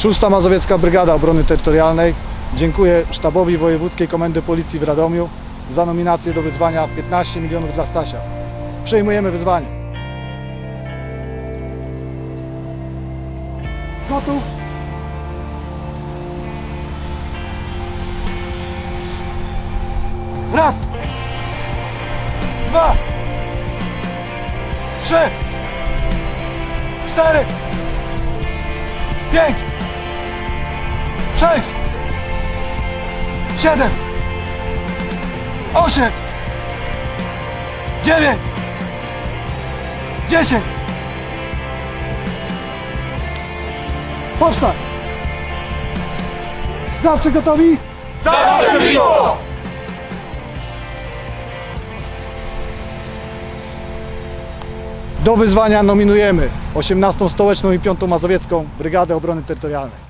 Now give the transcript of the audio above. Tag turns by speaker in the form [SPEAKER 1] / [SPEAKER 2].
[SPEAKER 1] Szósta Mazowiecka Brygada Obrony Terytorialnej dziękuję sztabowi Wojewódzkiej Komendy Policji w Radomiu za nominację do wyzwania 15 milionów dla Stasia. Przejmujemy wyzwanie. Gotów?
[SPEAKER 2] Raz, dwa, trzy, cztery, pięć, sześć, siedem, osiem, dziewięć, dziesięć.
[SPEAKER 1] Powstań! Zawsze gotowi? Do wyzwania nominujemy 18 Stołeczną i 5 Mazowiecką Brygadę Obrony Terytorialnej.